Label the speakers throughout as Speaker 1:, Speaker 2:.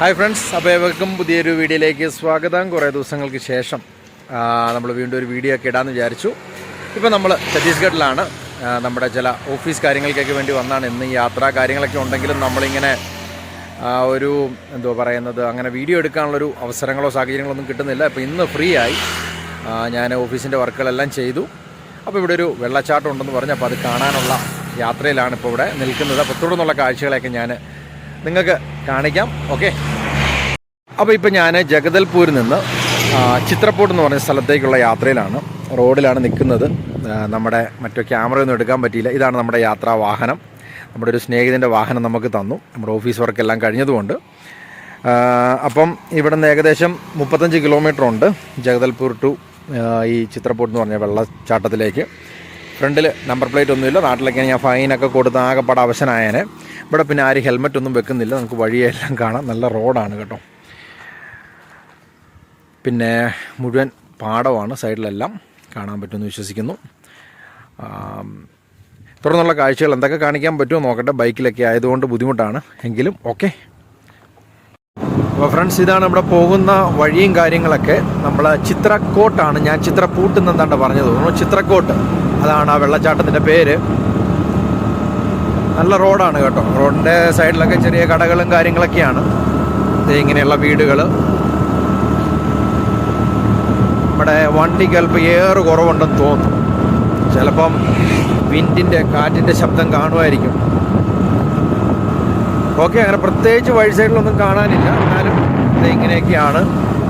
Speaker 1: Hi friends അപ്പോൾ ഏവർക്കും പുതിയൊരു വീഡിയോയിലേക്ക് സ്വാഗതം. കുറേ ദിവസങ്ങൾക്ക് ശേഷം നമ്മൾ വീണ്ടും ഒരു വീഡിയോ ഒക്കെ ഇടാമെന്ന് വിചാരിച്ചു. ഇപ്പോൾ നമ്മൾ ഛത്തീസ്ഗഡിലാണ്. നമ്മുടെ ചില ഓഫീസ് കാര്യങ്ങൾക്കൊക്കെ വേണ്ടി വന്നാണ് ഇന്ന്. യാത്രാ കാര്യങ്ങളൊക്കെ ഉണ്ടെങ്കിലും നമ്മളിങ്ങനെ ഒരു എന്തോ പറയുന്നത് അങ്ങനെ വീഡിയോ എടുക്കാനുള്ളൊരു അവസരങ്ങളോ സാഹചര്യങ്ങളോ ഒന്നും കിട്ടുന്നില്ല. അപ്പോൾ ഇന്ന് ഫ്രീ ആയി ഞാൻ ഓഫീസിന്റെ വർക്കുകളെല്ലാം ചെയ്തു. അപ്പോൾ ഇവിടെ ഒരു വെള്ളച്ചാട്ടം ഉണ്ടെന്ന് പറഞ്ഞു അപ്പോൾ അത് കാണാനുള്ള യാത്രയിലാണ് ഇപ്പോൾ ഇവിടെ നിൽക്കുന്നത്. അപ്പോൾ തുടർന്നുള്ള കാഴ്ചകളെയൊക്കെ ഞാൻ നിങ്ങൾക്ക് കാണിക്കാം ഓക്കെ? അപ്പോൾ ഇപ്പോൾ ഞാൻ ജഗദൽപൂരിൽ നിന്ന് ചിത്രപ്പൂട്ട് എന്ന് പറഞ്ഞ സ്ഥലത്തേക്കുള്ള യാത്രയിലാണ് റോഡിലാണ് നിൽക്കുന്നത്. നമ്മുടെ മറ്റു ക്യാമറയൊന്നും എടുക്കാൻ പറ്റിയില്ല. ഇതാണ് നമ്മുടെ യാത്രാ വാഹനം. നമ്മുടെ ഒരു സ്നേഹിതന്റെ വാഹനം നമുക്ക് തന്നു. നമ്മുടെ ഓഫീസ് വർക്കെല്ലാം കഴിഞ്ഞതുകൊണ്ട്. അപ്പം ഇവിടെ നിന്ന് ഏകദേശം മുപ്പത്തഞ്ച് കിലോമീറ്റർ ഉണ്ട് ജഗദൽപൂർ ടു ഈ ചിത്രപ്പൂട്ട് എന്ന് പറഞ്ഞ വെള്ളച്ചാട്ടത്തിലേക്ക്. ഫ്രണ്ടിൽ നമ്പർ പ്ലേറ്റ് ഒന്നുമില്ല. നാട്ടിലൊക്കെ ഞാൻ ഫൈനൊക്കെ കൊടുത്ത് ആകെപ്പാട് അവശനായേനെ. ഇവിടെ പിന്നെ ആരും ഹെൽമെറ്റ് ഒന്നും വെക്കുന്നില്ല. നമുക്ക് വഴിയെല്ലാം കാണാം. നല്ല റോഡാണ് കേട്ടോ. പിന്നെ മുഴുവൻ പാടമാണ് സൈഡിലെല്ലാം. കാണാൻ പറ്റുമെന്ന് വിശ്വസിക്കുന്നു. തുടർന്നുള്ള കാഴ്ചകൾ എന്തൊക്കെ കാണിക്കാൻ പറ്റുമോ നോക്കട്ടെ. ബൈക്കിലൊക്കെ ആയതുകൊണ്ട് ബുദ്ധിമുട്ടാണ്. എങ്കിലും ഓക്കെ. അപ്പോൾ ഫ്രണ്ട്സ് ഇതാണ് ഇവിടെ പോകുന്ന വഴിയും കാര്യങ്ങളൊക്കെ. നമ്മൾ ചിത്രക്കോട്ടാണ്. ഞാൻ ചിത്രപ്പൂട്ട് എന്താണ്ട് പറഞ്ഞത് ചിത്രക്കോട്ട്. അതാണ് ആ വെള്ളച്ചാട്ടത്തിന്റെ പേര്. നല്ല റോഡാണ് കേട്ടോ. റോഡിന്റെ സൈഡിലൊക്കെ ചെറിയ കടകളും കാര്യങ്ങളൊക്കെയാണ്. ഇങ്ങനെയുള്ള വീടുകൾ നമ്മുടെ വണ്ടിക്ക് അല്പം ഏറെ കുറവുണ്ടെന്ന് തോന്നും ചിലപ്പം വിൻഡിന്റെ കാറ്റിന്റെ ശബ്ദം കാണുമായിരിക്കും. ഓക്കെ അങ്ങനെ പ്രത്യേകിച്ച് വഴി സൈഡിലൊന്നും കാണാനില്ല. എന്നാലും ഇങ്ങനെയൊക്കെയാണ്.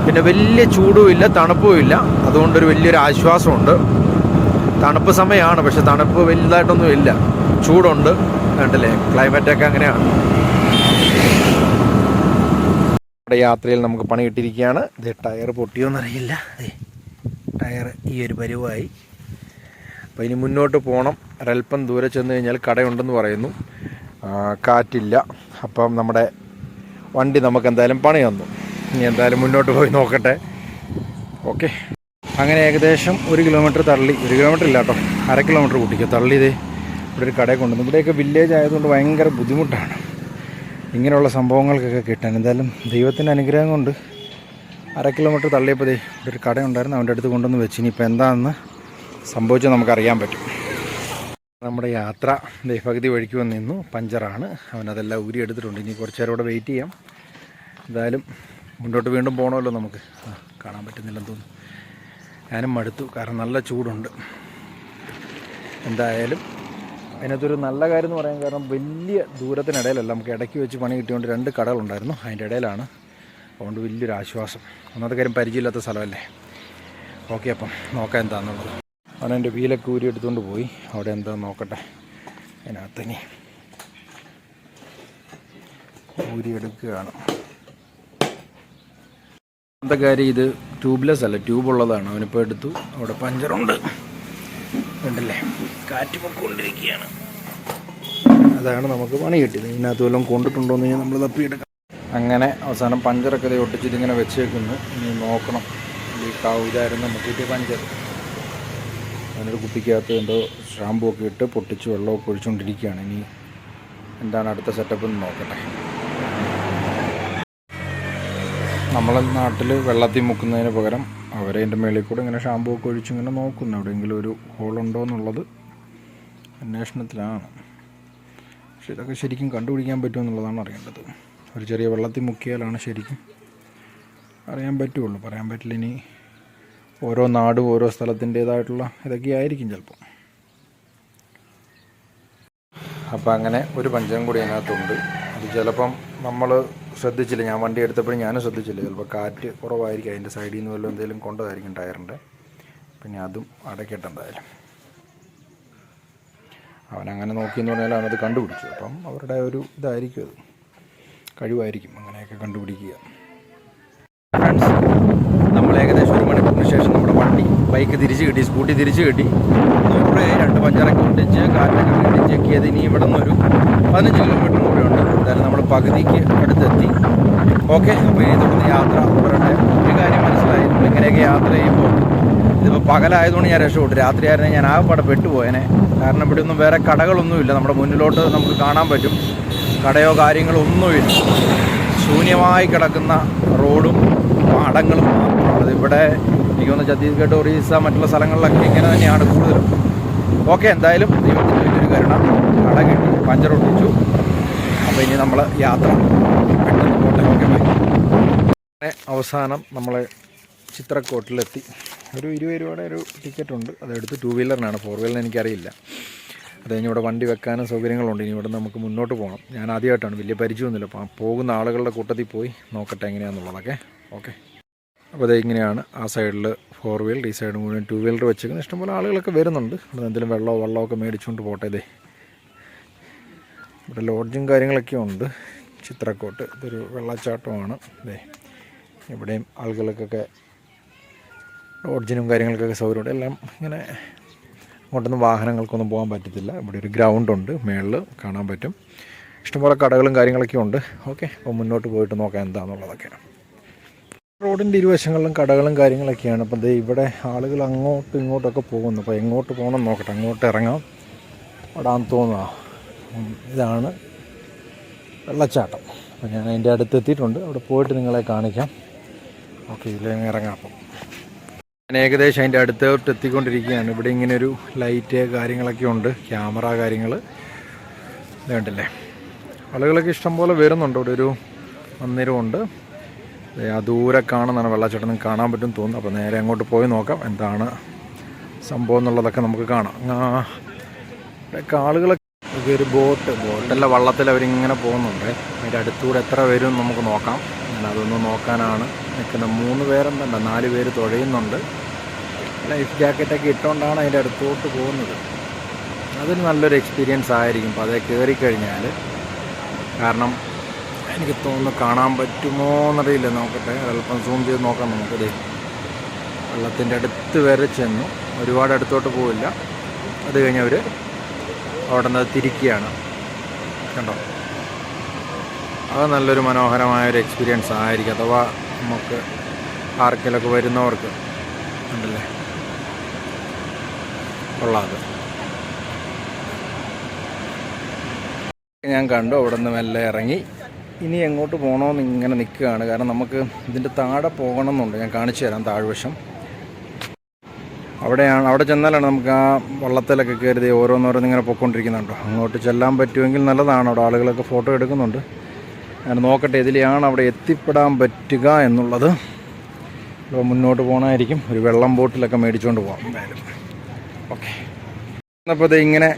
Speaker 1: പിന്നെ വലിയ ചൂടുമില്ല ഇല്ല തണുപ്പും ഇല്ല. അതുകൊണ്ടൊരു വലിയൊരു ആശ്വാസമുണ്ട്. തണുപ്പ് സമയമാണ് പക്ഷെ തണുപ്പ് വലുതായിട്ടൊന്നും ഇല്ല. ചൂടുണ്ട്. കണ്ടില്ലേ? ക്ലൈമറ്റൊക്കെ അങ്ങനെയാണ് നമ്മുടെ യാത്രയിൽ നമുക്ക് പണി കിട്ടിയിരിക്കുകയാണ് ഇത് ടയർ പൊട്ടിയോന്നറിയില്ല ടയർ ഈ ഒരു പരിവായി. അപ്പോൾ ഇനി മുന്നോട്ട് പോകണം ഒരൽപ്പം ദൂരെ ചെന്ന് കഴിഞ്ഞാൽ കടയുണ്ടെന്ന് പറയുന്നു. കാറ്റില്ല. അപ്പം നമ്മുടെ വണ്ടി നമുക്ക് എന്തായാലും പണി തന്നു. ഇനി എന്തായാലും മുന്നോട്ട് പോയി നോക്കട്ടെ. ഓക്കെ. അങ്ങനെ ഏകദേശം ഒരു കിലോമീറ്റർ തള്ളി. ഒരു കിലോമീറ്റർ ഇല്ല കേട്ടോ. അര കിലോമീറ്റർ കൂട്ടിക്കോ. തള്ളി ഇതേ ഇവിടെ ഒരു കടയിൽ കൊണ്ടുവന്നു. ഇവിടെയൊക്കെ വില്ലേജ് ആയതുകൊണ്ട് ഭയങ്കര ബുദ്ധിമുട്ടാണ്. ഇങ്ങനെയുള്ള സംഭവങ്ങൾക്കൊക്കെ കിട്ടാൻ. എന്തായാലും ദൈവത്തിന്റെ അനുഗ്രഹം കൊണ്ട് അര കിലോമീറ്റർ തള്ളിയപ്പോൾ ഇവിടെ ഒരു കടയുണ്ടായിരുന്നു. അവന്റെ അടുത്ത് കൊണ്ടുവന്ന് വെച്ച്. ഇനിയിപ്പോൾ എന്താണെന്ന് സംഭവിച്ചത് നമുക്കറിയാൻ പറ്റും. നമ്മുടെ യാത്ര ദേ പകുതി വഴിക്ക് വന്ന് നിന്നു. പഞ്ചറാണ്. അവനതെല്ലാം ഊരി എടുത്തിട്ടുണ്ട്. ഇനി കുറച്ച് നേരം വെയിറ്റ് ചെയ്യാം. എന്തായാലും മുന്നോട്ട് വീണ്ടും പോകണമല്ലോ നമുക്ക്. കാണാൻ പറ്റുന്നില്ലെന്ന് തോന്നുന്നു. ഞാനും മടുത്തു. കാരണം നല്ല ചൂടുണ്ട്. എന്തായാലും അതിനകത്തൊരു നല്ല കാര്യം എന്ന് പറയാൻ കാരണം വലിയ ദൂരത്തിനിടയിലല്ല നമുക്ക് ഇടയ്ക്ക് വെച്ച് പണി കിട്ടിയോണ്ട് രണ്ട് കടകളുണ്ടായിരുന്നു. അതിന്റെ ഇടയിലാണ് അതുകൊണ്ട് വലിയൊരു ആശ്വാസം. ഒന്നാമത്തെ കാര്യം പരിചയമില്ലാത്ത സ്ഥലമല്ലേ? ഓക്കെ അപ്പം നോക്കാം എന്താണെന്നുള്ളത് അവൻ എന്റെ വീലൊക്കെ ഊരി എടുത്തുകൊണ്ട് പോയി. അവിടെ എന്താ നോക്കട്ടെ. അതിനകത്ത് ഇനി ഊരി എടുക്കുകയാണ് ഒന്നാമത്തെ കാര്യം ഇത്? ട്യൂബ്ലെസ് അല്ല ട്യൂബ് ഉള്ളതാണ്. അവനിപ്പോൾ എടുത്തു. അവിടെ പഞ്ചറുണ്ട്. ഉണ്ടല്ലേ? കാറ്റ് പൊക്കൊണ്ടിരിക്കുകയാണ്. അതാണ് നമുക്ക് പണി കിട്ടിയത്. ഇതിനകത്ത് വല്ലതും കൊണ്ടിട്ടുണ്ടോ എന്ന് നമ്മൾ തപ്പിയെടുക്കാം. അങ്ങനെ അവസാനം പഞ്ചറൊക്കെ ഇത് ഒട്ടിച്ചിട്ട് ഇങ്ങനെ വെച്ചേക്കുന്നു. ഇനി നോക്കണം. ലീക്കാവും ഇതായിരുന്നു നമുക്ക് കിട്ടിയ പഞ്ചർ. അതിനൊരു കുപ്പിക്കകത്ത് എന്തോ ഷാമ്പു ഒക്കെ ഇട്ട് പൊട്ടിച്ച് വെള്ളമൊക്കെ ഒഴിച്ചുകൊണ്ടിരിക്കുകയാണ്. ഇനി എന്താണ് അടുത്ത സെറ്റപ്പ് എന്ന് നോക്കട്ടെ. നമ്മളെ നാട്ടിൽ വെള്ളത്തിൽ മുക്കുന്നതിന് പകരം അവരെ അതിന്റെ മേളിൽ കൂടെ ഇങ്ങനെ ഷാമ്പൂ ഒക്കെ ഒഴിച്ച് ഇങ്ങനെ നോക്കുന്നു. എവിടെയെങ്കിലും ഒരു ഹോളുണ്ടോ എന്നുള്ളത് അന്വേഷണത്തിലാണ്. പക്ഷെ ഇതൊക്കെ ശരിക്കും കണ്ടുപിടിക്കാൻ പറ്റുമെന്നുള്ളതാണ് അറിയേണ്ടത്. ഒരു ചെറിയ വെള്ളത്തിൽ മുക്കിയാലാണ് ശരിക്കും അറിയാൻ പറ്റുള്ളൂ. പറയാൻ പറ്റില്ല ഇനി ഓരോ നാടും ഓരോ സ്ഥലത്തിന്റേതായിട്ടുള്ള ഇതൊക്കെ ആയിരിക്കും ചിലപ്പോൾ. അപ്പോൾ അങ്ങനെ ഒരു പഞ്ചം കൂടി അതിനകത്തുണ്ട്. അത് ചിലപ്പം നമ്മൾ ശ്രദ്ധിച്ചില്ല. ഞാൻ വണ്ടി എടുത്തപ്പോഴും ഞാനും ശ്രദ്ധിച്ചില്ല. ചിലപ്പോൾ കാറ്റ് കുറവായിരിക്കും അതിന്റെ സൈഡിൽ നിന്ന് വല്ലതും എന്തെങ്കിലും കൊണ്ടതായിരിക്കും ടയറിന്റെ പിന്നെ അതും അടയ്ക്കട്ടെ എന്തായാലും. അവനങ്ങനെ നോക്കിയെന്ന് പറഞ്ഞാൽ അവനത് കണ്ടുപിടിച്ചു. അപ്പം അവരുടെ ഒരു ഇതായിരിക്കും അത്. കഴിവായിരിക്കും അങ്ങനെയൊക്കെ കണ്ടുപിടിക്കുക. ഫ്രണ്ട്സ് നമ്മൾ ഏകദേശം ഒരു മണിക്കൂറിന് ശേഷം നമ്മുടെ വണ്ടി ബൈക്ക് തിരിച്ചു കിട്ടി സ്കൂട്ടി തിരിച്ചു കിട്ടി. നൂറ് രണ്ട് പഞ്ചറൊക്കെ ഒട്ടിച്ച് കാറ്റൊക്കെ ചെക്ക് ചെയ്ത് ഇനി ഇവിടെ നിന്നൊരു പതിനഞ്ച് കിലോമീറ്റർ ഉണ്ട് എന്തായാലും നമ്മൾ പകുതിക്ക് അടുത്തെത്തി. ഓക്കെ അപ്പോൾ ഇനി തുടർന്ന് യാത്ര തുടരട്ടെ ഒരു കാര്യം മനസ്സിലായി. നമ്മൾ ഇങ്ങനെയൊക്കെ യാത്ര ചെയ്യുമ്പോൾ ഇതിപ്പോൾ പകലായതുകൊണ്ട് ഞാൻ രക്ഷപ്പെട്ടു. രാത്രിയായിരുന്നെങ്കിൽ ഞാൻ ആകെപ്പാടെ പെട്ടുപോയനെ. കാരണം ഇവിടെ ഒന്നും വേറെ കടകളൊന്നുമില്ല. നമ്മുടെ മുന്നിലോട്ട് നമുക്ക് കാണാൻ പറ്റും. കടയോ കാര്യങ്ങളോ ഒന്നുമില്ല. ശൂന്യമായി കിടക്കുന്ന റോഡും പാടങ്ങളും മാത്രമാണ്. ഇവിടെ എനിക്ക് തോന്നുന്നു ഛത്തീസ്ഗഡ് ഒറീസ മറ്റുള്ള സ്ഥലങ്ങളിലൊക്കെ ഇങ്ങനെ തന്നെയാണ് കൂടുതലും. ഓക്കെ എന്തായാലും ദൈവത്തിന്റെ വലിയൊരു കരുണ. കട കിട്ടി പഞ്ചർ ഒട്ടിച്ചു. അപ്പോൾ ഇനി നമ്മൾ യാത്ര പെട്ടെന്ന് പോട്ടെ. അവസാനം നമ്മൾ ചിത്രക്കോട്ടിലെത്തി. ഒരു ഇരുപത് രൂപയുടെ ഒരു ടിക്കറ്റ് ഉണ്ട് അതെടുത്ത് ടു വീലറിനാണ് ഫോർ വീലറിന് എനിക്കറിയില്ല. അത് കഴിഞ്ഞ് ഇവിടെ വണ്ടി വെക്കാനും സൗകര്യങ്ങളുണ്ട്. ഇനി ഇവിടെ നമുക്ക് മുന്നോട്ട് പോകണം ഞാൻ ആദ്യമായിട്ടാണ്. വലിയ പരിചയമൊന്നുമില്ല. അപ്പോൾ പോകുന്ന ആളുകളുടെ കൂട്ടത്തിൽ പോയി നോക്കട്ടെ എങ്ങനെയാണെന്നുള്ളതൊക്കെ ഓക്കെ? അപ്പോൾ അത് ഇങ്ങനെയാണ് ആ സൈഡിൽ ഫോർ വീലർ ഈ സൈഡ് മുഴുവൻ ടു വീലർ വെച്ചേക്കുന്നത്. ഇഷ്ടംപോലെ ആളുകളൊക്കെ വരുന്നുണ്ട്. എന്തെങ്കിലും വെള്ളമോ വെള്ളമോ ഒക്കെ മേടിച്ചുകൊണ്ട് പോട്ടെ ഇതേ ഇവിടെ ലോഡ്ജും കാര്യങ്ങളൊക്കെ ഉണ്ട്. ചിത്രക്കോട്ട് ഇതൊരു വെള്ളച്ചാട്ടമാണ്. അതെ ഇവിടെയും ആളുകൾക്കൊക്കെ ലോഡ്ജിനും കാര്യങ്ങൾക്കൊക്കെ സൗകര്യമുണ്ട്. എല്ലാം ഇങ്ങനെ അങ്ങോട്ടൊന്നും വാഹനങ്ങൾക്കൊന്നും പോകാൻ പറ്റത്തില്ല. ഇവിടെ ഒരു ഗ്രൗണ്ടുണ്ട്. മേളിൽ കാണാൻ പറ്റും. ഇഷ്ടംപോലെ കടകളും കാര്യങ്ങളൊക്കെ ഉണ്ട്. ഓക്കെ അപ്പോൾ മുന്നോട്ട് പോയിട്ട് നോക്കാം എന്താണെന്നുള്ളതൊക്കെ റോഡിന്റെ ഇരുവശങ്ങളിലും കടകളും കാര്യങ്ങളൊക്കെയാണ്. അപ്പോൾ ദേ ഇവിടെ ആളുകൾ അങ്ങോട്ടും ഇങ്ങോട്ടൊക്കെ പോകുന്നു. അപ്പോൾ എങ്ങോട്ട് പോകണം നോക്കട്ടെ. അങ്ങോട്ട് ഇറങ്ങാം. അവിടെ തോന്നുക ഇതാണ് വെള്ളച്ചാട്ടം. അപ്പോൾ ഞാൻ അതിന്റെ അടുത്ത് എത്തിയിട്ടുണ്ട് അവിടെ പോയിട്ട് നിങ്ങളെ കാണിക്കാം. ഓക്കെ ഇതിലങ്ങ് ഇറങ്ങാം അപ്പം. ഞാൻ ഏകദേശം അതിന്റെ അടുത്തോട്ട് എത്തിക്കൊണ്ടിരിക്കുകയാണ്. ഇവിടെ ഇങ്ങനെ ഒരു ലൈറ്റ് കാര്യങ്ങളൊക്കെ ഉണ്ട്. ക്യാമറ കാര്യങ്ങൾ വേണ്ടല്ലേ ആളുകളൊക്കെ ഇഷ്ടംപോലെ വരുന്നുണ്ട്. ഇവിടെ ഒരു മന്ദിരമുണ്ട്. ആ ദൂരെ കാണുന്നതാണ് വെള്ളച്ചാട്ടം. കാണാൻ പറ്റും തോന്നുന്നു. അപ്പോൾ നേരെ അങ്ങോട്ട് പോയി നോക്കാം. എന്താണ് സംഭവം എന്നുള്ളതൊക്കെ നമുക്ക് കാണാം. ഇവിടെയൊക്കെ ആളുകളൊക്കെ ഒരു ബോട്ട് ബോട്ടല്ല വള്ളത്തിൽ അവരിങ്ങനെ പോകുന്നുണ്ട്. അതിന്റെ അടുത്തൂടെ എത്ര വരും നമുക്ക് നോക്കാം. ഞാൻ അതൊന്ന് നോക്കാനാണ് നിൽക്കുന്നത്. മൂന്ന് പേരും തന്നെ നാല് പേര് തുഴയുന്നുണ്ട്. ലൈഫ് ജാക്കറ്റൊക്കെ ഇട്ടുകൊണ്ടാണ് അതിന്റെ അടുത്തോട്ട് പോകുന്നത്. അതൊരു നല്ലൊരു എക്സ്പീരിയൻസ് ആയിരിക്കും. അപ്പോൾ അതേ കയറിക്കഴിഞ്ഞാൽ കാരണം എനിക്ക് തോന്നുന്നു കാണാൻ പറ്റുമോ എന്നറിയില്ല. നോക്കട്ടെ അല്പം സൂം ചെയ്ത് നോക്കാം നമുക്കത്. വെള്ളത്തിന്റെ അടുത്ത് വരെ ചെന്നു. ഒരുപാട് അടുത്തോട്ട് പോവില്ല. അത് കഴിഞ്ഞ് അവർ അവിടെ നിന്ന് തിരിക്കുകയാണ്. കണ്ടോ? അത് നല്ലൊരു മനോഹരമായ ഒരു എക്സ്പീരിയൻസ് ആയിരിക്കും. അഥവാ നമുക്ക് ആർക്കിലൊക്കെ വരുന്നവർക്ക് ഉണ്ടല്ലേ? ഉള്ളത് ഞാൻ കണ്ടു അവിടെ നിന്ന് മെല്ലെ ഇറങ്ങി. ഇനി എങ്ങോട്ട് പോകണമെന്ന് ഇങ്ങനെ നിൽക്കുകയാണ്. കാരണം നമുക്ക് ഇതിന്റെ താഴെ പോകണമെന്നുണ്ട്. ഞാൻ കാണിച്ചു തരാം താഴ്വശം. അവിടെയാണ് അവിടെ ചെന്നാലാണ് നമുക്ക് ആ വള്ളത്തിലൊക്കെ കയറി ഓരോന്നോരോന്ന് ഇങ്ങനെ പൊയ്ക്കൊണ്ടിരിക്കുന്നുണ്ടോ. അങ്ങോട്ട് ചെല്ലാൻ പറ്റുമെങ്കിൽ നല്ലതാണ്. അവിടെ ആളുകളൊക്കെ ഫോട്ടോ എടുക്കുന്നുണ്ട്. ഞാൻ നോക്കട്ടെ ഇതിലെയാണ് അവിടെ എത്തിപ്പെടാൻ പറ്റുക എന്നുള്ളത്. ഇപ്പോൾ മുന്നോട്ട് പോകണമായിരിക്കും ഒരു വെള്ളം ബോട്ടിലൊക്കെ മേടിച്ചുകൊണ്ട് പോകാം എന്തായാലും. ഓക്കെ. അപ്പോൾ ഇത് ഇങ്ങനെ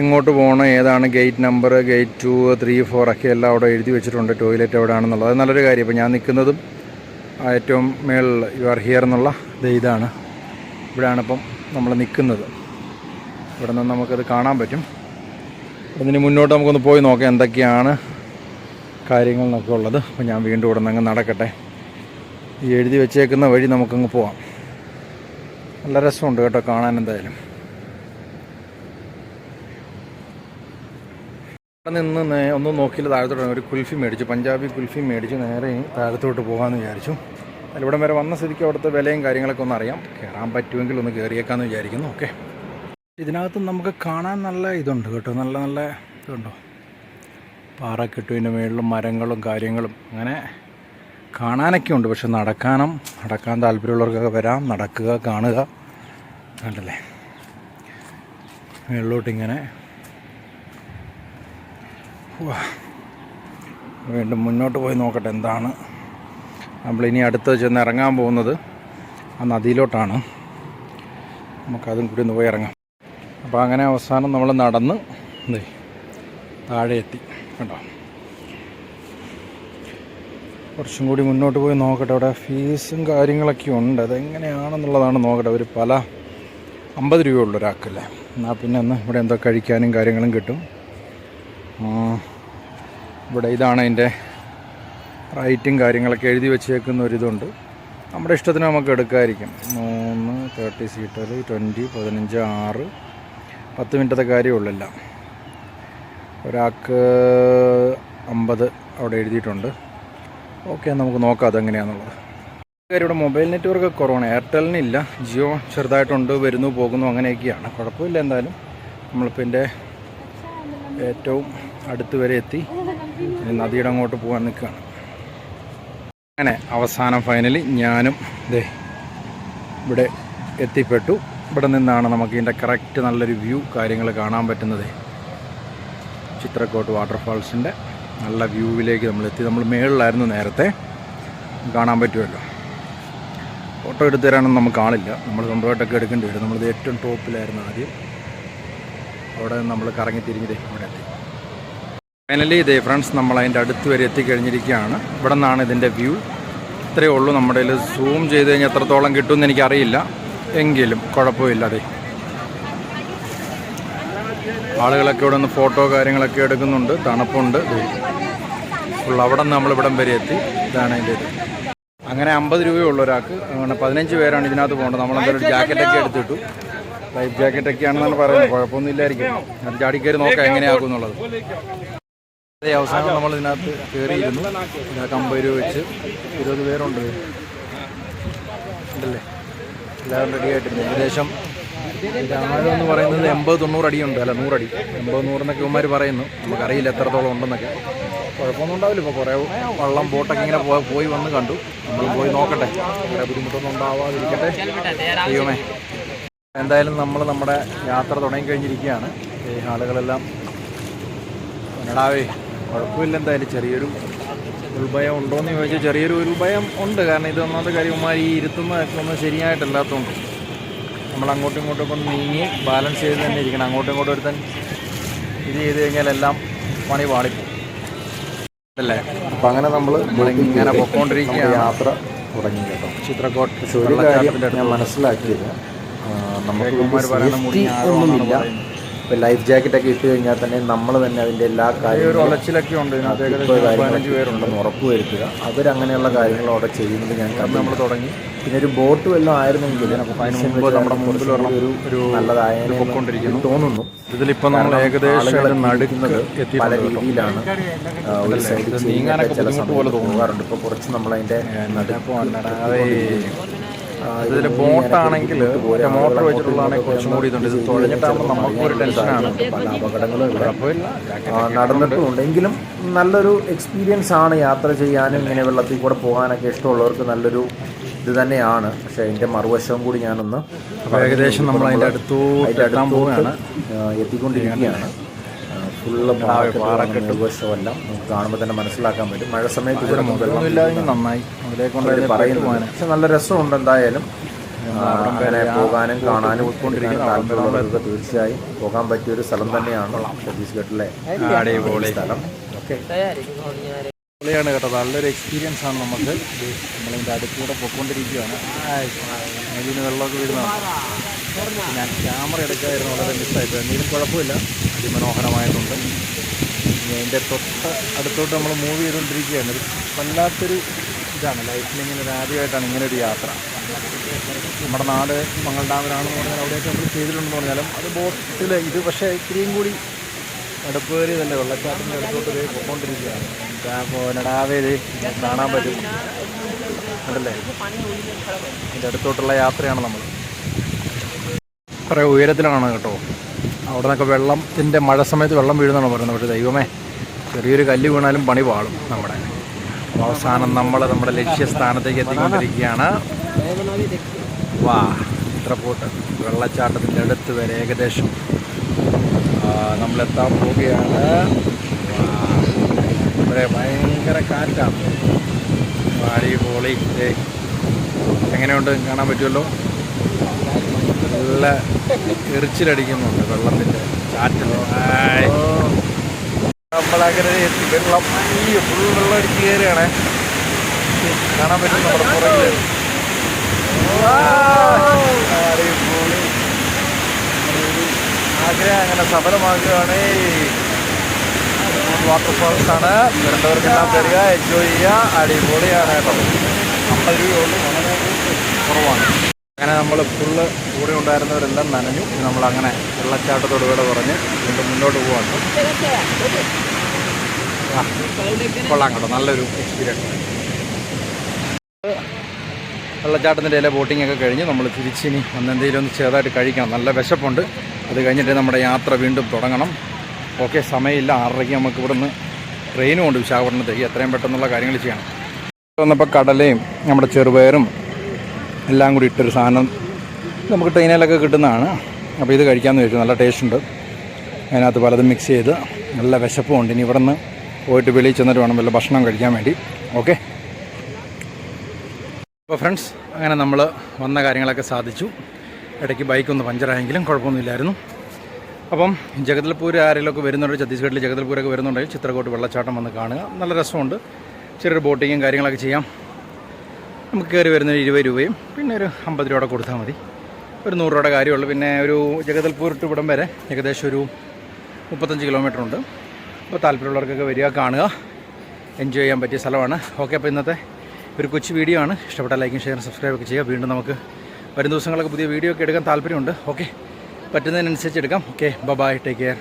Speaker 1: എങ്ങോട്ട് പോകണം ഏതാണ് gate number gate two three four ഒക്കെ എല്ലാം അവിടെ എഴുതി വെച്ചിട്ടുണ്ട്. ടോയ്ലറ്റ് എവിടെയാണെന്നുള്ളത് അത് നല്ലൊരു കാര്യം ഇപ്പോൾ ഞാൻ നിൽക്കുന്നതും ഏറ്റവും മേളിൽ യു ആർ ഹിയർ എന്നുള്ള ഇതാണ്. ഇവിടെയാണ് ഇപ്പം നമ്മൾ നിൽക്കുന്നത്. ഇവിടെ നിന്ന് നമുക്കത് കാണാൻ പറ്റും. അതിന് മുന്നോട്ട് നമുക്കൊന്ന് പോയി നോക്കാം എന്തൊക്കെയാണ് കാര്യങ്ങൾ എന്നൊക്കെ ഉള്ളത്. അപ്പോൾ ഞാൻ വീണ്ടും ഇവിടെ നിന്ന് അങ്ങ് നടക്കട്ടെ. ഈ എഴുതി വെച്ചേക്കുന്ന വഴി നമുക്കങ്ങ് പോവാം. നല്ല രസമുണ്ട് കേട്ടോ കാണാൻ എന്തായാലും. അവിടെ നിന്ന് ഒന്ന് നോക്കിയില്ല താഴത്തോട്ട് ഒരു കുൽഫി മേടിച്ചു. പഞ്ചാബി കുൽഫി മേടിച്ച്. നേരെ താഴത്തോട്ട് പോകാമെന്ന് വിചാരിച്ചു. അതിൽ ഇവിടം വരെ വന്ന സ്ഥിതിക്ക് അവിടുത്തെ വിലയും കാര്യങ്ങളൊക്കെ ഒന്ന് അറിയാം. കയറാൻ പറ്റുമെങ്കിൽ ഒന്ന് കയറിയേക്കാമെന്ന് വിചാരിക്കുന്നു. ഓക്കെ. ഇതിനകത്ത് നമുക്ക് കാണാൻ നല്ല ഇതുണ്ട് കേട്ടോ. നല്ല നല്ല ഇതുണ്ടോ? പാറക്കെട്ടുവിന്റെ മുകളിലും മരങ്ങളും കാര്യങ്ങളും അങ്ങനെ കാണാനൊക്കെ ഉണ്ട്. പക്ഷെ നടക്കാനും നടക്കാൻ താല്പര്യമുള്ളവർക്കൊക്കെ വരാം. നടക്കുക കാണുക. കണ്ടല്ലേ? മുകളിലോട്ടിങ്ങനെ. വീണ്ടും മുന്നോട്ട് പോയി നോക്കട്ടെ എന്താണ് നമ്മളിനി അടുത്ത് ചെന്ന് ഇറങ്ങാൻ പോകുന്നത് ആ നദിയിലോട്ടാണ്. നമുക്കതും കൂടി ഒന്ന് പോയി ഇറങ്ങാം അപ്പോൾ അങ്ങനെ അവസാനം നമ്മൾ നടന്ന് താഴെ എത്തി കേട്ടോ കുറച്ചും കൂടി മുന്നോട്ട് പോയി നോക്കട്ടെ. അവിടെ ഫീസും കാര്യങ്ങളൊക്കെ ഉണ്ട്. അതെങ്ങനെയാണെന്നുള്ളതാണ് നോക്കട്ടെ. ഒരു പല അമ്പത് രൂപയുള്ളൂ ഒരാൾക്കല്ലേ. എന്നാൽ പിന്നെ ഒന്ന് ഇവിടെ എന്തോ കഴിക്കാനും കാര്യങ്ങളും കിട്ടും. ഇവിടെ ഇതാണ് അതിന്റെ റൈറ്റും കാര്യങ്ങളൊക്കെ എഴുതി വെച്ചേക്കുന്ന ഒരിതുണ്ട്. നമ്മുടെ ഇഷ്ടത്തിന് നമുക്ക് എടുക്കാമായിരിക്കും മൂന്ന് തേർട്ടി സീറ്റർ ട്വന്റി പതിനഞ്ച് ആറ് പത്ത് മിനിറ്റത്തെ കാര്യമുള്ളില്ല ഒരാൾക്ക് അമ്പത് അവിടെ എഴുതിയിട്ടുണ്ട്. ഓക്കെ നമുക്ക് നോക്കാം അതെങ്ങനെയാണെന്നുള്ളത് ഇവിടെ മൊബൈൽ നെറ്റ്വർക്ക് കുറവാണ് എയർടെലിനില്ല ജിയോ ചെറുതായിട്ടുണ്ട് വരുന്നു പോകുന്നു അങ്ങനെയൊക്കെയാണ്. കുഴപ്പമില്ല എന്തായാലും. നമ്മളിപ്പോൾ എന്റെ ഏറ്റവും അടുത്ത് വരെ എത്തി. നദിയുടെ അങ്ങോട്ട് പോകാൻ നിൽക്കുകയാണ്. അങ്ങനെ അവസാനം ഫൈനലി ഞാനും ഇതേ ഇവിടെ എത്തിപ്പെട്ടു. ഇവിടെ നിന്നാണ് നമുക്ക് ഇതിന്റെ കറക്റ്റ് നല്ലൊരു വ്യൂ കാര്യങ്ങൾ കാണാൻ പറ്റുന്നത്. ചിത്രക്കോട്ട് വാട്ടർഫാൾസിന്റെ നല്ല വ്യൂവിലേക്ക് നമ്മൾ എത്തി. നമ്മൾ മേളിലായിരുന്നു നേരത്തെ. കാണാൻ പറ്റുമല്ലോ. ഫോട്ടോ എടുത്തു തരാനൊന്നും നമുക്ക് കാണില്ല നമ്മൾ സ്വന്തമായിട്ടൊക്കെ എടുക്കേണ്ടി വരും. നമ്മളിത് ഏറ്റവും ടോപ്പിലായിരുന്നു ആദ്യം. അവിടെ നമ്മൾ കറങ്ങി തിരിഞ്ഞിട്ട് ഇവിടെ എത്തി. ഫൈനലി ഇതേ ഫ്രണ്ട്സ് നമ്മൾ അതിന്റെ അടുത്ത് വരെ എത്തിക്കഴിഞ്ഞിരിക്കുകയാണ്. ഇവിടെ നിന്നാണ് ഇതിന്റെ വ്യൂ ഇത്രയേ ഉള്ളൂ. നമ്മുടെ കയ്യിൽ സൂം ചെയ്ത് കഴിഞ്ഞാൽ എത്രത്തോളം കിട്ടുമെന്ന് എനിക്കറിയില്ല. എങ്കിലും കുഴപ്പമില്ല അതെ ആളുകളൊക്കെ ഇവിടെ നിന്ന് ഫോട്ടോ കാര്യങ്ങളൊക്കെ എടുക്കുന്നുണ്ട്. തണുപ്പുണ്ട് ഫുൾ അവിടെ നിന്ന് നമ്മളിവിടം വരെ എത്തി. ഇതാണ് അതിന്റെ ഇത്. അങ്ങനെ അമ്പത് രൂപയുള്ള ഒരാൾക്ക്. അങ്ങനെ പതിനഞ്ച് പേരാണ് ഇതിനകത്ത് പോകേണ്ടത് നമ്മളെന്തായാലും ജാക്കറ്റൊക്കെ എടുത്തിട്ടു. ലൈഫ് ജാക്കറ്റൊക്കെയാണെന്നാണ് പറയുന്നത്. കുഴപ്പമൊന്നും ഇല്ലായിരിക്കും. അത് ചാടിക്കയറി നോക്കാം എങ്ങനെയാകും എന്നുള്ളത്. അതെ അവസാനം നമ്മൾ ഇതിനകത്ത് കയറിയിരുന്നു ഇതിനകത്ത് അമ്പത് വെച്ച് ഇരുപത് പേരുണ്ട്. ഉണ്ടല്ലേ? എല്ലാവരും റെഡി ആയിട്ടിരുന്നു ഏകദേശം ആഴം എന്ന് പറയുന്നത് എൺപത് തൊണ്ണൂറ് അടിയുണ്ട്. അല്ല നൂറടി എൺപത് നൂറെന്നൊക്കെ ഇവന്മാർ പറയുന്നു. നമുക്കറിയില്ല എത്രത്തോളം ഉണ്ടെന്നൊക്കെ. കുഴപ്പമൊന്നും ഉണ്ടാവില്ല. ഇപ്പോൾ കുറേ വള്ളം ബോട്ടൊക്കെ ഇങ്ങനെ പോയി വന്ന് കണ്ടു. നമ്മൾ പോയി നോക്കട്ടെ. വേറെ ബുദ്ധിമുട്ടൊന്നും ഉണ്ടാവാതിരിക്കട്ടെ. ദൈവമേ. എന്തായാലും നമ്മൾ നമ്മുടെ യാത്ര തുടങ്ങിക്കഴിഞ്ഞിരിക്കുകയാണ് ഈ ആളുകളെല്ലാം. കന്നഡാവേ കുഴപ്പമില്ല എന്തായാലും ചെറിയൊരു ഉൾഭയം ഉണ്ടോയെന്ന് ചോദിച്ചാൽ ചെറിയൊരു ഉൾഭയം ഉണ്ട്. കാരണം ഇത് ഒന്നാമത്തെ കാര്യമാർ ഈ ഇരുത്തുന്നതൊക്കെ ഒന്നും ശരിയായിട്ടല്ലാത്തതുകൊണ്ട് നമ്മൾ അങ്ങോട്ടും ഇങ്ങോട്ടും ഒക്കെ ഒന്ന് നീങ്ങി ബാലൻസ് ചെയ്ത് തന്നെ ഇരിക്കണം. അങ്ങോട്ടും ഇങ്ങോട്ടും ഒരുത്തൻ ഇത് ചെയ്ത് കഴിഞ്ഞാൽ എല്ലാം പണി പാളിക്കും അല്ലേ? അപ്പം അങ്ങനെ നമ്മൾ ഇങ്ങനെ പൊക്കോണ്ടിരിക്കുകയാണ്.
Speaker 2: യാത്ര തുടങ്ങി കേട്ടോ.
Speaker 1: ചിത്രക്കോട്ട്
Speaker 2: പക്ഷെ ഒരു കാര്യം ഞാൻ മനസ്സിലാക്കിയത് നമുക്ക് ഒന്നുമില്ല. ഇപ്പം ലൈഫ് ജാക്കറ്റൊക്കെ ഇട്ട് കഴിഞ്ഞാൽ തന്നെ നമ്മൾ തന്നെ അതിന്റെ എല്ലാ കാര്യങ്ങളും
Speaker 1: ഒലച്ചിലൊക്കെ ഉണ്ട്
Speaker 2: ഇപ്പോൾ ഉറപ്പ് വരുത്തുക. അവരങ്ങനെയുള്ള കാര്യങ്ങൾ അവിടെ ചെയ്യുന്നത് ഞാൻ
Speaker 1: നമ്മൾ തുടങ്ങി.
Speaker 2: പിന്നെ ഒരു ബോട്ട് വല്ലതും ആയിരുന്നെങ്കിൽ
Speaker 1: നമ്മുടെ മുമ്പിൽ
Speaker 2: ഒരു നല്ലതായ തോന്നുന്നു.
Speaker 1: ഇതിലിപ്പോൾ നമ്മൾ ഏകദേശം നടുക്കുന്നത് നടുക്ക്
Speaker 2: പല രീതിയിലാണ്. ഒരു സൈഡിൽ ചില സമയത്ത് പോകാറുണ്ട്. ഇപ്പോൾ കുറച്ച്
Speaker 1: നമ്മളതിന്റെ അല്ലാതെ ഇതിൽ ബോട്ടാണെങ്കിൽ മോട്ടർ വെച്ചിട്ടുള്ളതാണെങ്കിൽ കുറച്ചും കൂടി ഇതുണ്ട്. ഇത് തുഴഞ്ഞിട്ടാകുമ്പോൾ നമുക്കും ഒരു ടെൻഷനാണ്.
Speaker 2: പല അപകടങ്ങളും
Speaker 1: കുഴപ്പമില്ല
Speaker 2: ആ, നല്ലൊരു എക്സ്പീരിയൻസ് ആണ് യാത്ര ചെയ്യാനും ഇങ്ങനെ വെള്ളത്തിൽ കൂടെ പോകാനൊക്കെ ഇഷ്ടമുള്ളവർക്ക് നല്ലൊരു ഇത് തന്നെയാണ്. പക്ഷേ അതിന്റെ മറുവശവും കൂടി ഞാനൊന്ന്
Speaker 1: ഏകദേശം നമ്മൾ അതിന്റെ അടുത്തോട്ട്
Speaker 2: എത്തിക്കൊണ്ടിരിക്കുകയാണ്. ഫുള്ള് പാറക്കെട്ട് വശമെല്ലാം നമുക്ക് കാണുമ്പോൾ തന്നെ മനസ്സിലാക്കാൻ പറ്റും. മഴ സമയത്ത് ഇവിടെ വെള്ളം
Speaker 1: നന്നായി.
Speaker 2: പറയുന്നു പക്ഷെ നല്ല രസമുണ്ട് എന്തായാലും. അങ്ങനെ പോകാനും കാണാനും ഉൾക്കൊണ്ടിരിക്കുന്ന താല്പര്യമുള്ളവർക്ക് തീർച്ചയായും പോകാൻ പറ്റിയ ഒരു സ്ഥലം തന്നെയാണ് ഛത്തീസ്ഗഡിലെ സ്ഥലം. ഓക്കെ.
Speaker 1: പൊളിയാണ് കേട്ടോ. നല്ലൊരു എക്സ്പീരിയൻസ് ആണ് നമുക്ക്. നമ്മളിതിന്റെ അടുത്തൂടെ പൊയ്ക്കൊണ്ടിരിക്കുകയാണ്. അതിന് വെള്ളമൊക്കെ വീഴുന്നതാണ് ഞാൻ ക്യാമറ എടുക്കാതിരുന്നു വളരെ മിസ്സായിട്ട് എന്തെങ്കിലും കുഴപ്പമില്ല. അതിമനോഹരമായിട്ടുണ്ട്. അതിന്റെ തൊട്ട് അടുത്തോട്ട് നമ്മൾ മൂവ് ചെയ്തുകൊണ്ടിരിക്കുകയാണ്. ഒരു വല്ലാത്തൊരു ഇതാണ്. ലൈഫിൽ ഇങ്ങനെ ഒരു ആദ്യമായിട്ടാണ് ഇങ്ങനെ ഒരു യാത്ര. നമ്മുടെ നാട് മംഗൾ ഡാമിലാണെന്ന് പറഞ്ഞാൽ അവിടെയൊക്കെ നമ്മൾ ചെയ്തിട്ടുണ്ടെന്ന് പറഞ്ഞാലും അത് ബോട്ടിൽ ഇത് പക്ഷേ ഇത്രയും കൂടി അടുപ്പ് കയറി തന്നെ വെള്ളച്ചാട്ടത്തിന്റെ അടുത്തോട്ട് പോയി പോയിക്കൊണ്ടിരിക്കുകയാണ്. ഇത് കാണാൻ പറ്റും. ഉണ്ടല്ലേ അതിന്റെ അടുത്തോട്ടുള്ള യാത്രയാണ് നമ്മൾ. കുറേ ഉയരത്തിലാണ് കേട്ടോ. അവിടെ നിന്നൊക്കെ വെള്ളത്തിന്റെ മഴ സമയത്ത് വെള്ളം വീഴുന്നാണ് പറയുന്നത്. പക്ഷേ ദൈവമേ ചെറിയൊരു കല്ല് വീണാലും പണി പാളും നമ്മുടെ. അവസാനം നമ്മൾ നമ്മുടെ ലക്ഷ്യസ്ഥാനത്തേക്ക് എത്തിക്കൊണ്ടിരിക്കുകയാണ്. വാ ഇത്ര പോട്ട്. വെള്ളച്ചാട്ടത്തിന്റെ അടുത്ത് വരെ ഏകദേശം നമ്മളെത്താൻ പോവുകയാണ്. ഇവിടെ ഭയങ്കര കാറ്റാണ്. പോളി. എങ്ങനെയുണ്ട്? കാണാൻ പറ്റുമല്ലോ? നല്ല എറിച്ചിലടിക്കുന്നുണ്ട് വെള്ളത്തിന്റെ ചാറ്റിൽ. നമ്മളങ്ങനെ എത്തി വെള്ളം ഈ ഫുൾ വെള്ളം അടിച്ച് കയറുകയാണ്. കാണാൻ പറ്റും നമ്മുടെ പുറകിൽ ആഗ്രഹം അങ്ങനെ സഫലമാക്കുകയാണ് വാട്ടർഫാൾസ് ആണ്. വരേണ്ടവർക്കെല്ലാം തരിക എൻജോയ് ചെയ്യുക. അടിപൊളിയാണ് കേട്ടോ. അമ്പത് രൂപയുള്ളൂ വളരെ കുറവാണ്. അങ്ങനെ നമ്മൾ ഫുള്ള് കൂടെ ഉണ്ടായിരുന്നവരെല്ലാം നനഞ്ഞു. നമ്മൾ അങ്ങനെ വെള്ളച്ചാട്ടത്തോട് കൂടെ പറഞ്ഞ് വീണ്ടും മുന്നോട്ട് പോവാണ് കൊള്ളാം കേട്ടോ. നല്ലൊരു എക്സ്പീരിയൻസ് വെള്ളച്ചാട്ടത്തിന്റെ ഇല ബോട്ടിംഗ് ഒക്കെ കഴിഞ്ഞ് നമ്മൾ തിരിച്ചിനി അന്ന് എന്തെങ്കിലും ഒന്ന് ചെറുതായിട്ട് കഴിക്കണം. നല്ല വിശപ്പുണ്ട്. അത് കഴിഞ്ഞിട്ട് നമ്മുടെ യാത്ര വീണ്ടും തുടങ്ങണം. ഓക്കെ സമയമില്ല. ആറരയ്ക്ക് നമുക്ക് ഇവിടുന്ന് ട്രെയിനും ഉണ്ട്. വിശാഖപട്ടണത്തേക്ക്. എത്രയും പെട്ടെന്നുള്ള കാര്യങ്ങൾ ചെയ്യണം. വന്നപ്പോൾ കടലയും നമ്മുടെ ചെറുപയറും എല്ലാം കൂടി ഇട്ടൊരു സാധനം നമുക്ക് ട്രെയിനിലൊക്കെ കിട്ടുന്നതാണ്. അപ്പോൾ ഇത് കഴിക്കാമെന്ന് ചോദിച്ചു. നല്ല ടേസ്റ്റ് ഉണ്ട്. അതിനകത്ത് പലതും മിക്സ് ചെയ്ത് നല്ല വിശപ്പുമുണ്ട് ഇനി ഇവിടെ നിന്ന് പോയിട്ട് വെളിയിൽ ചെന്നിട്ട് വേണം വല്ല ഭക്ഷണം കഴിക്കാൻ വേണ്ടി. ഓക്കെ അപ്പോൾ ഫ്രണ്ട്സ് അങ്ങനെ നമ്മൾ വന്ന കാര്യങ്ങളൊക്കെ സാധിച്ചു. ഇടയ്ക്ക് ബൈക്കൊന്ന് പഞ്ചറായെങ്കിലും കുഴപ്പമൊന്നുമില്ലായിരുന്നു. അപ്പം ജഗദൽപൂർ ആരെങ്കിലുമൊക്കെ വരുന്നുണ്ടെങ്കിൽ ഛത്തീസ്ഗഡിൽ ജഗദൽപൂരൊക്കെ വരുന്നുണ്ടെങ്കിൽ ചിത്രകോട്ട് വെള്ളച്ചാട്ടം വന്ന് കാണുക. നല്ല രസമുണ്ട്. ചെറിയൊരു ബോട്ടിങ്ങും കാര്യങ്ങളൊക്കെ ചെയ്യാം. നമുക്ക് കയറി വരുന്നൊരു ഇരുപത് രൂപയും പിന്നെ ഒരു അമ്പത് രൂപയുടെ കൊടുത്താൽ മതി. ഒരു നൂറ് രൂപയുടെ കാര്യമുള്ളൂ. പിന്നെ ഒരു ജഗദൽപൂർ ടു ഇവിടം വരെ ഏകദേശം ഒരു മുപ്പത്തഞ്ച് കിലോമീറ്റർ ഉണ്ട്. അപ്പോൾ താല്പര്യമുള്ളവർക്കൊക്കെ വരിക കാണുക. എൻജോയ് ചെയ്യാൻ പറ്റിയ സ്ഥലമാണ്. ഓക്കെ അപ്പോൾ ഇന്നത്തെ ഒരു കൊച്ചു വീഡിയോ ആണ്. ഇഷ്ടപ്പെട്ട ലൈക്കും ഷെയറും സബ്സ്ക്രൈബ് ഒക്കെ ചെയ്യുക. വീണ്ടും നമുക്ക് വരും ദിവസങ്ങളൊക്കെ പുതിയ വീഡിയോ ഒക്കെ എടുക്കാൻ താല്പര്യമുണ്ട്. ഓക്കെ പറ്റുന്നതിനനുസരിച്ച് എടുക്കാം. Okay bye take care